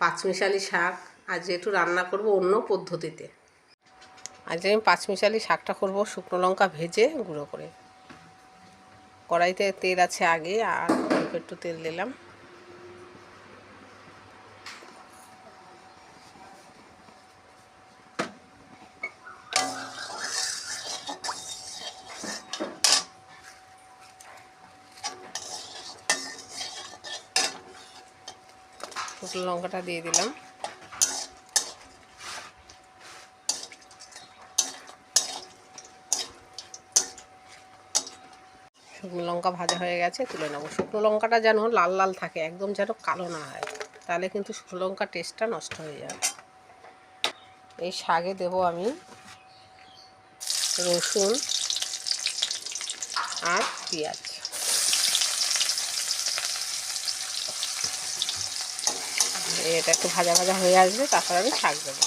পাঁচমিশালি শাক। আজ একটু রান্না করব অন্য পদ্ধতিতে। আজ আমি পাঁচমিশালি শাকটা করব শুকনো লঙ্কা ভেজে গুঁড়ো করে। কড়াইতে তেল আছে আগে, আর অল্প একটু তেল দিলাম। শুকনো লঙ্কাটা দিয়ে দিলাম। শুকনো লঙ্কা ভাজা হয়ে গেছে, তুলে নেব। শুকনো লঙ্কাটা যেন লাল লাল থাকে, একদম যেন কালো না হয়, তাহলে কিন্তু শুকনো লঙ্কা টেস্টটা নষ্ট হয়ে যাবে। এই শাকে দেব আমি রসুন আর পেঁয়াজ। এটা একটু ভাজা ভাজা হয়ে আসবে, তারপর আমি শাক দেবো।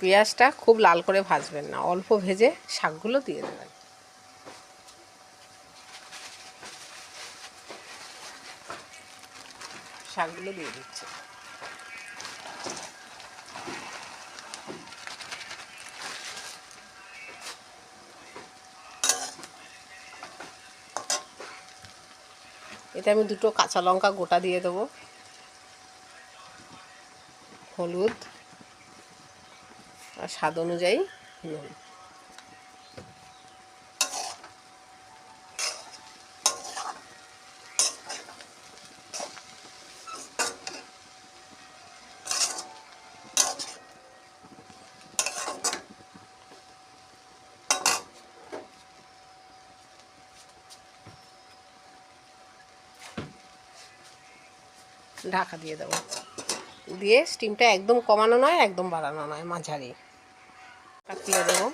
পেঁয়াজটা খুব লাল করে ভাজবেন না, অল্প ভেজে শাকগুলো দিয়ে দেবেন। শাকগুলো দিয়ে দিচ্ছি। এতে আমি দুটো কাঁচা লঙ্কা গোটা দিয়ে দেবো। হলুদ আর স্বাদ অনুযায়ী নুন। ঢাকা দিয়ে দেবো। দিয়ে স্টিমটা একদম কমানো নয়, একদম বাড়ানো নয়, মাঝারি। কাটিয়ে দেবো।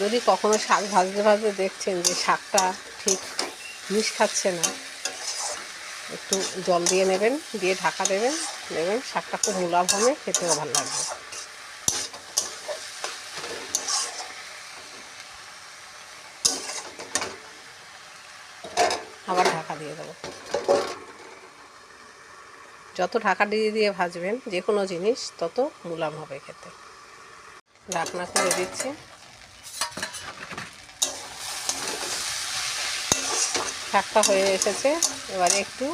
যদি কখনো শাক ভাজতে ভাজতে দেখছেন যে শাকটা ঠিক মিশ খাচ্ছে না, একটু জল দিয়ে নেবেন, দিয়ে ঢাকা দেবেন নেবেন শাকটা খুব মুলাম হবে খেতেও ভালো লাগবে। আবার ঢাকা দিয়ে দেবো। যত ঢাকা দিয়ে দিয়ে ভাজবেন যে কোনো জিনিস, তত মুলাম হবে খেতে। ঢাকনা করে দিচ্ছি। শাকটা হয়ে এসেছে। এবারে একটু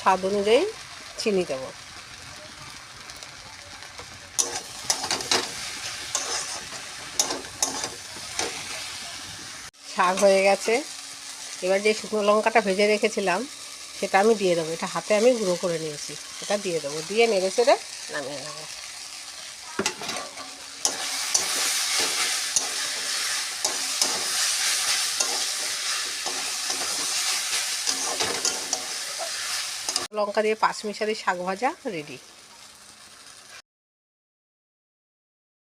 স্বাদ অনুযায়ী চিনি দেবো। শাক হয়ে গেছে। এবার যে শুকনো লঙ্কাটা ভেজে রেখেছিলাম, সেটা আমি দিয়ে দেবো। এটা হাতে আমি গুঁড়ো করে নিয়েছি। এটা দিয়ে দেবো। দিয়ে নেড়ে চেড়ে নামিয়ে নেব। লঙ্কা দিয়ে পাঁচ মিশালি শাক ভাজা রেডি।